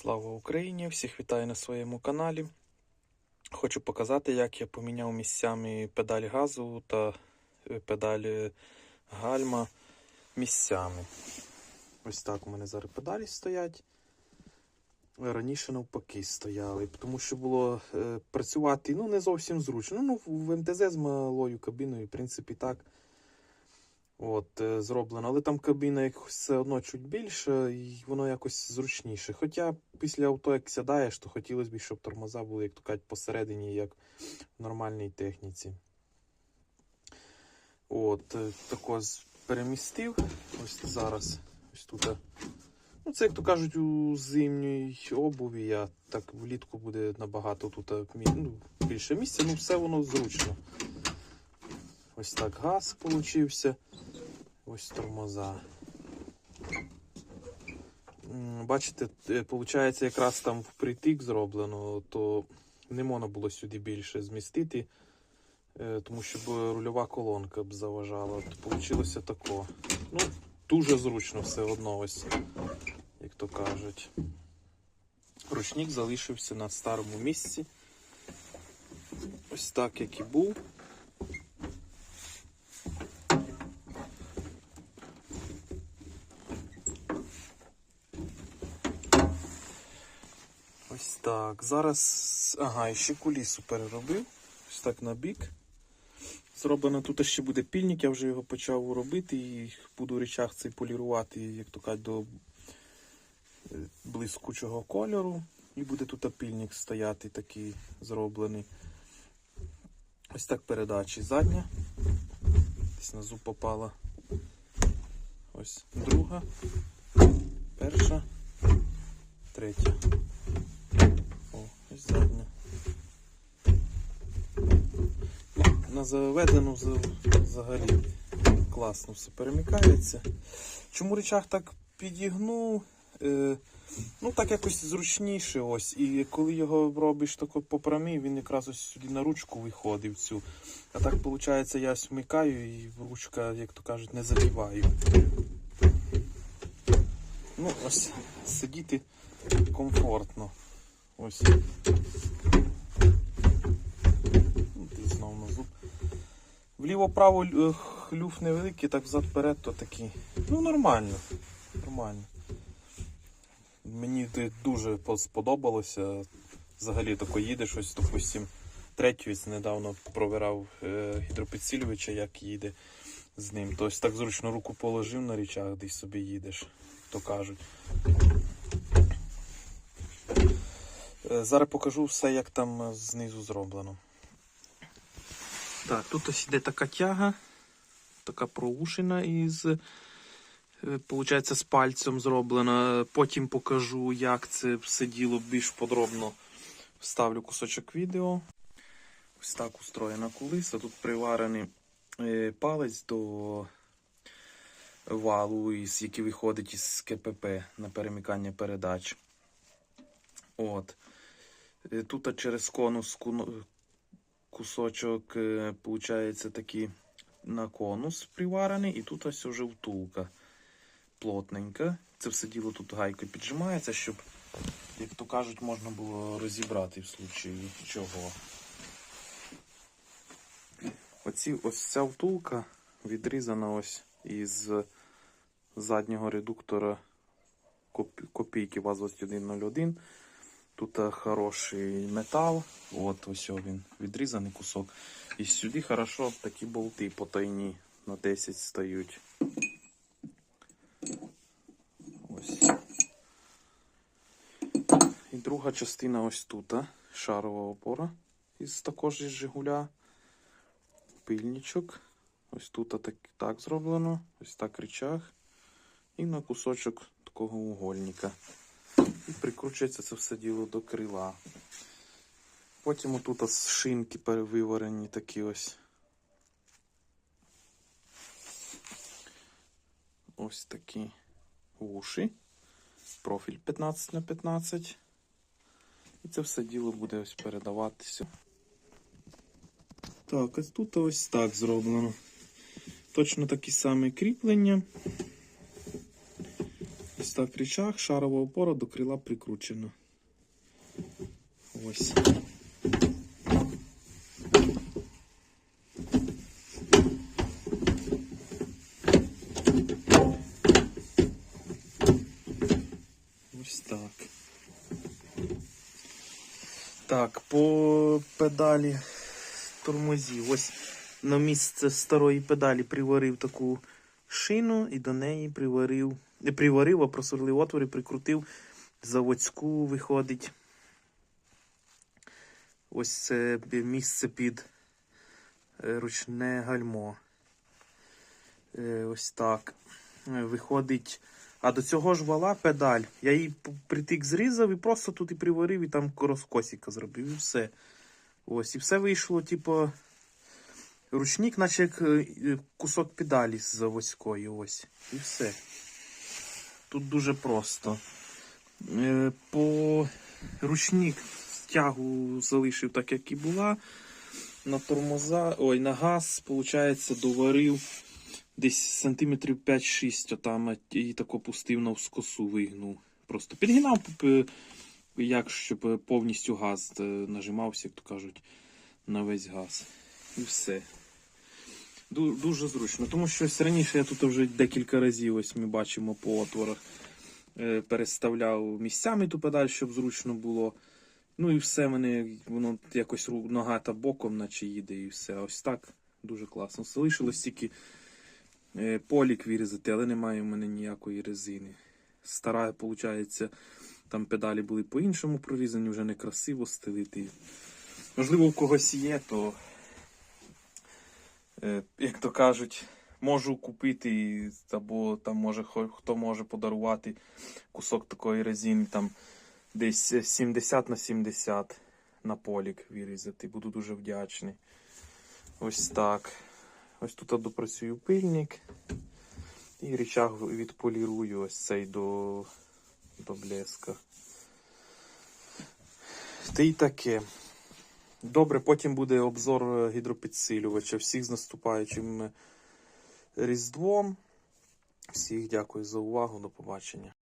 Слава Україні! Всіх вітаю на своєму каналі. Хочу показати, як я поміняв місцями педаль газу та е, педаль е, гальма місцями. Ось так у мене зараз педалі стоять. Раніше навпаки стояли, тому що було е, працювати ну, не зовсім зручно. Ну, в МТЗ з малою кабіною, в принципі, так. От, е, зроблено. Але там кабіна якось все одно чуть більше, і воно якось зручніше. Хоча після авто, як сідаєш, то хотілося б, щоб тормоза були, як то кажуть, посередині, як в нормальній техніці. От, е, тако перемістив. Ось зараз. Ось тут. е, Ну, це, як то кажуть, у зимній обуві. Я так влітку буде набагато тут ну, більше місця, ну все воно зручно. Ось так газ получився. Ось тормоза. Бачите, виходить, якраз там впритик зроблено, то не можна було сюди більше змістити, е, тому що б рульова колонка б заважала. То вийшло тако. Ну, дуже зручно все одно, ось, як то кажуть. Ручник залишився на старому місці. Ось так, як і був. Так. Зараз. Ага, і ще кулісу переробив. Ось так на бік. Зроблено тут ще буде пільник, я вже його почав робити і буду речах цей полірувати, як то кажуть, до е, блискучого кольору. І буде тут пільник стояти такий зроблений. Ось так передачі. Задня. Десь на зуб попала. Ось друга, перша, третя. О, ось задня. Ну, На заведену взагалі класно все перемикається. Чому речах так підігнув? Е, ну так якось зручніше ось. І коли його робиш тако по прямій, він якраз ось сюди на ручку виходив цю. А так виходить, я ось вмикаю і ручка, як то кажуть, не задіваю. Ну, ось сидіти комфортно. Ось. Ну, ти знов на зуб. Вліво-право е, хлюф невеликий, так взад-перед, то такий. Ну, нормально. Нормально. Мені дуже сподобалося. Взагалі тако їдеш, ось, допустим, третю ось недавно провірав е, гідропідсилювача, як їде з ним. Тобто так зручно руку положив на річах, десь собі їдеш, то кажуть. Е, Зараз покажу все, як там е, знизу зроблено. Так, тут ось іде така тяга, така проушина із, е, получається, з пальцем зроблена. Потім покажу, як це все діло більш подробно вставлю кусочок відео. Ось так устроєна кулиса. Тут приварений е, палець до валу, який виходить із КПП на перемикання передач. От. Е, Тут через конус кусочок, е, получається, такий на конус приварений, і тут ось вже втулка плотненька. Це все діло тут гайкою піджимається, щоб, як то кажуть, можна було розібрати в случаї чого. Оці, ось ця втулка відрізана ось із заднього редуктора коп- копійки ВАЗ-2101. Тут е, хороший метал. От ось він відрізаний кусок. І сюди хорошо такі болти потайні на 10 стають. Ось. І друга частина ось тут. Шарова опора із також із Жигуля. Пильничок. Ось тут так, так зроблено. Ось так речах. І на кусочок такого угольника. І прикручується це все діло до крила. Потім отут шинки перевиварені такі ось. Ось такі уші. Профіль 15 на 15. І це все діло буде ось передаватися. Так, ось тут ось так зроблено. Точно такі самі кріплення. Ось так річах, шарова опора до крила прикручена. Ось. Ось так. Так, по педалі тормозів. Ось на місце старої педалі приварив таку шину і до неї приварив. Не приварив, а просверлив отвори, прикрутив заводську виходить. Ось це місце під е, ручне гальмо. Е, Ось так. Е, Виходить. А до цього ж вала педаль. Я її притик зрізав і просто тут і приварив, і там розкосіка зробив, і все. Ось, і все вийшло, типу, ручник, наче як е, е, кусок педалі з заводської. Ось. І все. Тут дуже просто. Е, По ручник тягу залишив так, як і була. На тормоза, ой, на газ, виходить, доварив десь сантиметрів 5-6 отам і тако пустив навскосу вигнув. Просто підгинав, як щоб повністю газ е, нажимався, як то кажуть, на весь газ. І все. Ду- Дуже зручно. Тому що раніше я тут вже декілька разів, ось ми бачимо по отворах, е, переставляв місцями ту педаль, щоб зручно було. Ну і все мене, воно якось нога та боком, наче їде, і все. Ось так дуже класно. Залишилось тільки е, полік вирізати, але немає в мене ніякої резини. Стара, виходить, там педалі були по-іншому прорізані, вже некрасиво стелити. Можливо, у когось є, то, як то кажуть, можу купити, або там може хто може подарувати кусок такої резини, там десь 70 на 70 на полік вирізати. Буду дуже вдячний. Ось так. Ось тут допрацюю пильник. І річаг відполірую ось цей до, до блеска. Та й таке. Добре, потім буде обзор е, гідропідсилювача. Всіх з наступаючим е, Різдвом. Всіх дякую за увагу. До побачення.